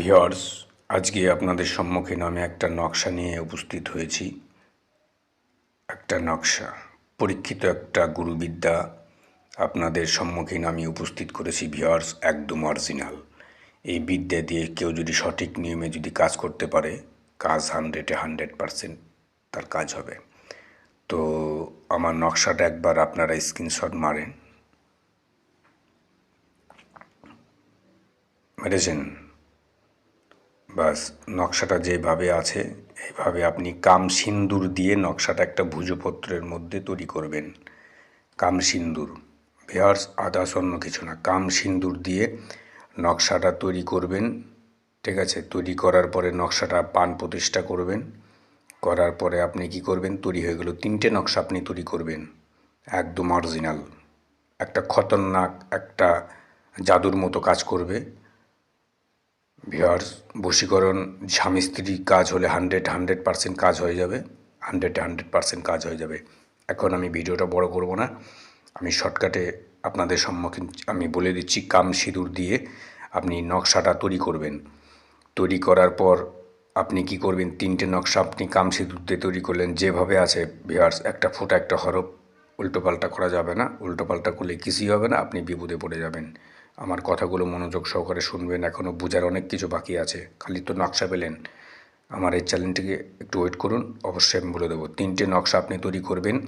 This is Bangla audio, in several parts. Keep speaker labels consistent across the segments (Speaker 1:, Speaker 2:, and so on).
Speaker 1: ভিওর্স আজকে আপনাদের সম্মুখীন আমি একটা নকশা নিয়ে উপস্থিত হয়েছি। একটা নকশা, পরীক্ষিত একটা গুরুবিদ্যা আপনাদের সম্মুখীন আমি উপস্থিত করেছি ভিওর্স একদম অরিজিনাল। এই বিদ্যা দিয়ে কেউ যদি সঠিক নিয়মে যদি কাজ করতে পারে, কাজ হান্ড্রেডে হান্ড্রেড পারসেন্ট তার কাজ হবে। তো আমার নকশাটা একবার আপনারা স্ক্রিনশট মারেন। মেরেছেন? বাস, নকশাটা যেভাবে আছে, এইভাবে আপনি কাম সিন্দুর দিয়ে নকশাটা একটা ভুজপত্রের মধ্যে তৈরি করবেন। কাম সিন্দুর। ভেয়ার্স আদার্স অন্য কিছু না। কাম সিন্দুর দিয়ে নকশাটা তৈরি করবেন। ঠিক আছে? তৈরি করার পরে নকশাটা পান প্রতিষ্ঠা করবেন। করার পরে আপনি কি করবেন? তৈরি হয়ে গেল তিনটে নকশা আপনি তৈরি করবেন। একদম অরিজিনাল একটা খতরনাক, একটা জাদুর মতো কাজ করবে। ভিওয়ার্স বশীকরণ, স্বামী স্ত্রী কাজ হলে হান্ড্রেড হান্ড্রেড পার্সেন্ট কাজ হয়ে যাবে। হান্ড্রেডে হান্ড্রেড পার্সেন্ট কাজ হয়ে যাবে। এখন আমি ভিডিওটা বড় করব না। আমি শর্টকাটে আপনাদের সম্মুখীন, আমি বলে দিচ্ছি কাম সিঁদুর দিয়ে আপনি নকশাটা তৈরি করবেন। তৈরি করার পর আপনি কি করবেন? তিনটে নকশা আপনি কাম সিঁদুর দিয়ে তৈরি করলেন। যেভাবে আছে ভিওয়ার্স একটা ফোটা, একটা হরফ, উল্টোপাল্টা করা যাবে না। উল্টোপাল্টা করলে কিছুই হবে না, আপনি বিপদে পড়ে যাবেন। আমার কথাগুলো মনোযোগ সহকারে শুনবেন এখনও বোঝার অনেক কিছু বাকি আছে। খালি তো নকশা পেলেন। আমার এই চ্যানেলটিকে একটু ওয়েট করুন, অবশ্যই আমি বলে দেবো। তিনটে নকশা আপনি তৈরি করবেন।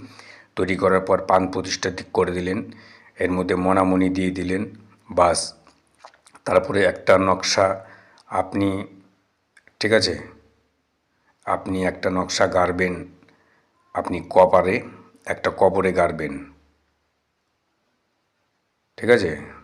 Speaker 1: তৈরি করার পর পান প্রতিষ্ঠা ঠিক করে দিলেন। এর মধ্যে মনামনি দিয়ে দিলেন। বাস। তারপরে একটা নকশা আপনি, ঠিক আছে? আপনি একটা নকশা গাড়বেন। আপনি কপারে একটা কবরে গাড়বেন। ঠিক আছে?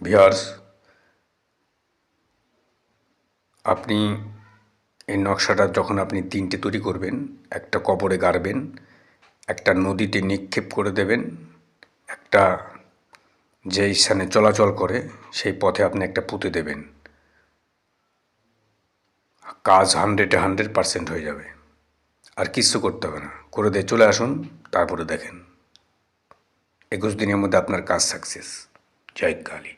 Speaker 1: ভিওর্স আপনি এই নকশাটা যখন আপনি তিনটে তৈরি করবেন, একটা কবরে গাড়বেন, একটা নদীতে নিক্ষেপ করে দেবেন, একটা যে স্থানে চলাচল করে সেই পথে আপনি একটা পুঁতে দেবেন, কাজ হান্ড্রেডে হান্ড্রেড পারসেন্ট হয়ে যাবে। আর কিচ্ছু করতে হবে না। করে দিয়ে চলে আসুন, তারপরে দেখেন। একুশ দিনের মধ্যে আপনার কাজ সাকসেস জয় কালী।